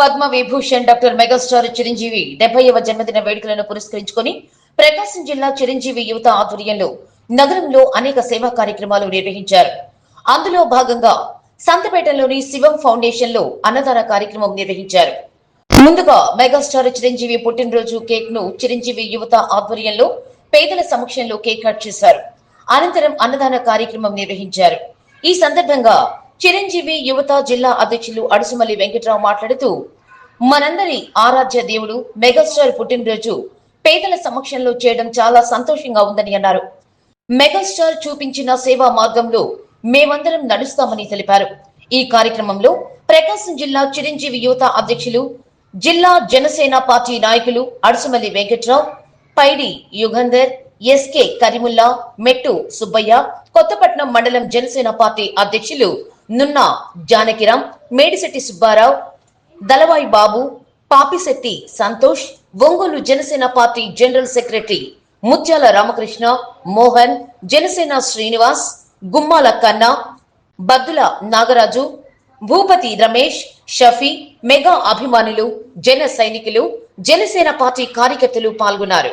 Padma Vibhushan doctor megastar Chiranjeevi డెబ్బైవ జన్మదిన వేడుకలను పురస్కరించుకొని ప్రకాశం జిల్లా చిరంజీవి యువత ఆధ్వర్యంలో నగరంలో అనేక సేవా కార్యక్రమాలు నిర్వహించారు. అందులో భాగంగా సంతపేటలోని శివం ఫౌండేషన్లో అన్నదాన కార్యక్రమం నిర్వహించారు. ముందుగా మెగాస్టార్ చిరంజీవి పుట్టినరోజు కేక్ను చిరంజీవి యువత ఆధ్వర్యంలో పేదల సమక్షంలో కేక్ కట్ చేశారు. అనంతరం అన్నదాన కార్యక్రమం నిర్వహించారు. ఈ సందర్భంగా చిరంజీవి యువత జిల్లా అధ్యక్షులు అడుసుమల్లి వెంకట్రావు మాట్లాడుతూ మనందరి ఆరాధ్య దేవుడు మెగాస్టార్ పుట్టినరోజు పేదల సమక్షంలో చేయడం చాలా సంతోషంగా ఉందని అన్నారు. మెగాస్టార్ చూపించిన సేవా మార్గంలో మేమందరం నడుస్తామని తెలిపారు. ఈ కార్యక్రమంలో ప్రకాశం జిల్లా చిరంజీవి యువత అధ్యక్షులు జిల్లా జనసేన పార్టీ నాయకులు అడుసుమల్లి వెంకట్రావు పైడి యుగంధర్ ఎస్కే కరిముల్లా మెట్టు సుబ్బయ్య కొత్తపట్నం మండలం జనసేన పార్టీ అధ్యక్షులు Nunna Janakiram Medisetti Subbarao Dalavai Babu Papisetti Santosh Ongole Janasena party general secretary Muthyala Ramakrishna Mohan Janasena Srinivas Gummala Kanna Baddula Nagaraju Bhupathi Ramesh Shafi mega అభిమానులు జన సైనికులు జనసేన పార్టీ కార్యకర్తలు పాల్గొన్నారు.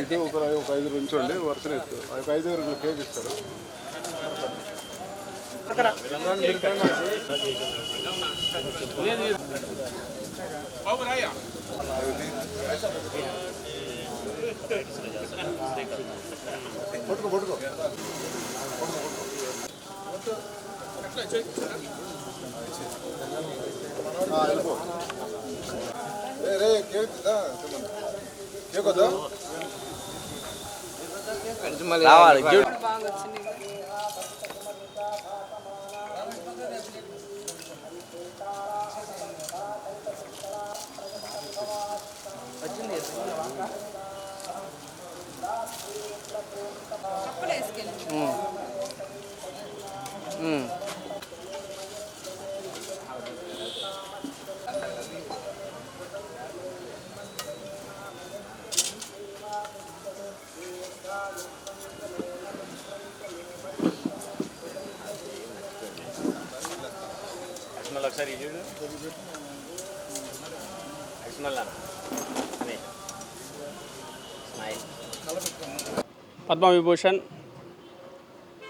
ఇది ఒక ఒక ఐదు ఉంచండి వరుసన ఎత్తు ఒక ఐదుగురు కేక్ ఇస్తారు? పట్టుకో పట్టుకో వెళ్ళిపో రే కేక్ రావాలి. ఒకసారి ఇది చూడు. పద్మవిభూషణ్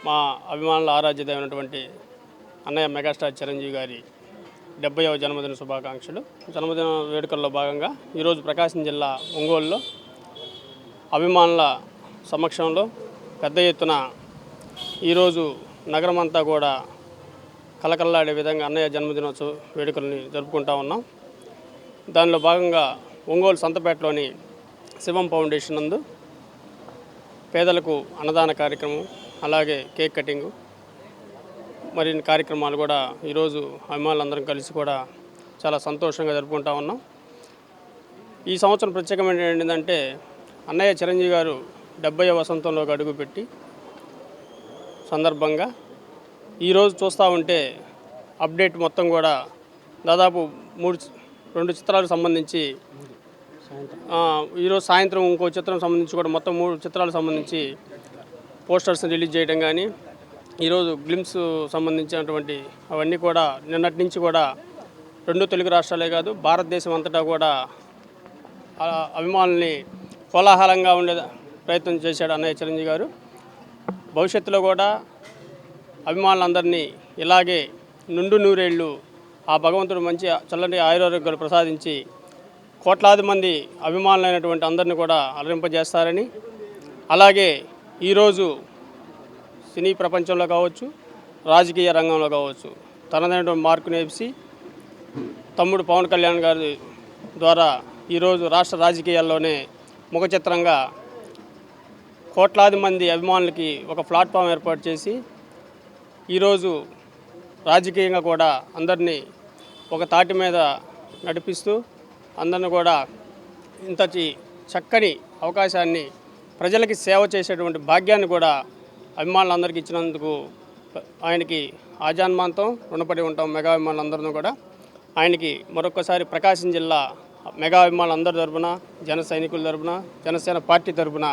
మా అభిమానుల ఆరాధ్యతమైనటువంటి అన్నయ్య మెగాస్టార్ చిరంజీవి గారి డెబ్బైవ జన్మదిన శుభాకాంక్షలు. జన్మదిన వేడుకల్లో భాగంగా ఈరోజు ప్రకాశం జిల్లా ఒంగోలులో అభిమానుల సమక్షంలో పెద్ద ఎత్తున ఈరోజు నగరమంతా కూడా కలకల్లాడే విధంగా అన్నయ్య జన్మదినోత్సవ వేడుకల్ని జరుపుకుంటా ఉన్నాం. దానిలో భాగంగా ఒంగోలు సంతపేటలోని శివం ఫౌండేషన్ నందు పేదలకు అన్నదాన కార్యక్రమం అలాగే కేక్ కటింగు మరిన్ని కార్యక్రమాలు కూడా ఈరోజు అభిమానులందరం కలిసి కూడా చాలా సంతోషంగా జరుపుకుంటా ఉన్నాం. ఈ సంవత్సరం ప్రత్యేకమైన ఏంటంటే అన్నయ్య చిరంజీవి గారు డెబ్బై వసంతంలోకి అడుగుపెట్టి సందర్భంగా ఈరోజు చూస్తూ ఉంటే అప్డేట్ మొత్తం కూడా దాదాపు మూడు రెండు చిత్రాలకు సంబంధించి ఈరోజు సాయంత్రం ఇంకో చిత్రం సంబంధించి కూడా మొత్తం మూడు చిత్రాలకు సంబంధించి పోస్టర్స్ రిలీజ్ చేయడం కానీ ఈరోజు గ్లిమ్స్ సంబంధించినటువంటి అవన్నీ కూడా నిన్నటి నుంచి కూడా రెండు తెలుగు రాష్ట్రాలే కాదు భారతదేశం అంతటా కూడా అభిమానుల్ని కోలాహలంగా ఉండే ప్రయత్నం చేశాడు అన్నయ్య చిరంజీవి గారు. భవిష్యత్తులో కూడా అభిమానులందరినీ ఇలాగే నుండు నూరేళ్ళు ఆ భగవంతుడు మంచి చల్లని ఆయురారోగ్యాలు ప్రసాదించి కోట్లాది మంది అభిమానులైనటువంటి అందరిని కూడా అలరింపజేస్తారని. అలాగే ఈరోజు సినీ ప్రపంచంలో కావచ్చు రాజకీయ రంగంలో కావచ్చు తనదైనటువంటి మార్కు నేపిసి తమ్ముడు పవన్ కళ్యాణ్ గారి ద్వారా ఈరోజు రాష్ట్ర రాజకీయాల్లోనే ముఖ చిత్రంగా కోట్లాది మంది అభిమానులకి ఒక ప్లాట్ఫామ్ ఏర్పాటు చేసి ఈరోజు రాజకీయంగా కూడా అందరినీ ఒక తాటి మీద నడిపిస్తూ అందరిని కూడా ఇంత చక్కని అవకాశాన్ని ప్రజలకి సేవ చేసేటువంటి భాగ్యాన్ని కూడా అభిమానులందరికీ ఇచ్చినందుకు ఆయనకి ఆజాన్మాంతం రుణపడి ఉంటాం మెగా అభిమానులందరినీ కూడా. ఆయనకి మరొకసారి ప్రకాశం జిల్లా మెగా అభిమానులందరి తరపున జన సైనికుల తరపున జనసేన పార్టీ తరపున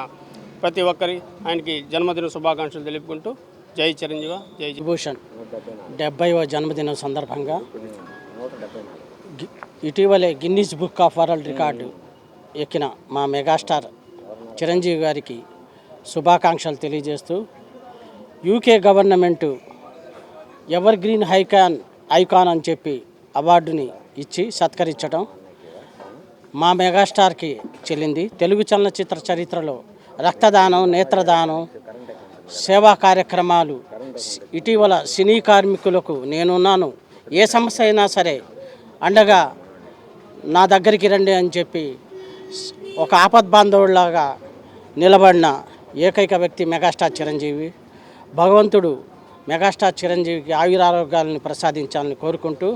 ప్రతి ఒక్కరి ఆయనకి జన్మదిన శుభాకాంక్షలు తెలుపుకుంటూ జై చిరంజీవ జై విభూషణ్ డెబ్బైవ జన్మదినం సందర్భంగా ఇటీవలే Guinness book of world record ఎక్కిన మా మెగాస్టార్ చిరంజీవి గారికి శుభాకాంక్షలు తెలియజేస్తూ UK government ever green హైకాన్ icon అని చెప్పి అవార్డుని ఇచ్చి సత్కరించడం మా మెగాస్టార్కి చెల్లింది. తెలుగు చలనచిత్ర చరిత్రలో రక్తదానం నేత్రదానం సేవా కార్యక్రమాలు. ఇటీవల సినీ కార్మికులకు నేనున్నాను. ఏ సమస్య అయినా సరే అండగా నా దగ్గరికి రండి అని చెప్పి ఒక ఒక ఆపద్బాంధవుడిలాగా నిలబడిన ఏకైక వ్యక్తి మెగాస్టార్ చిరంజీవి. భగవంతుడు మెగాస్టార్ చిరంజీవికి ఆయురారోగ్యాలను ప్రసాదించాలని కోరుకుంటూ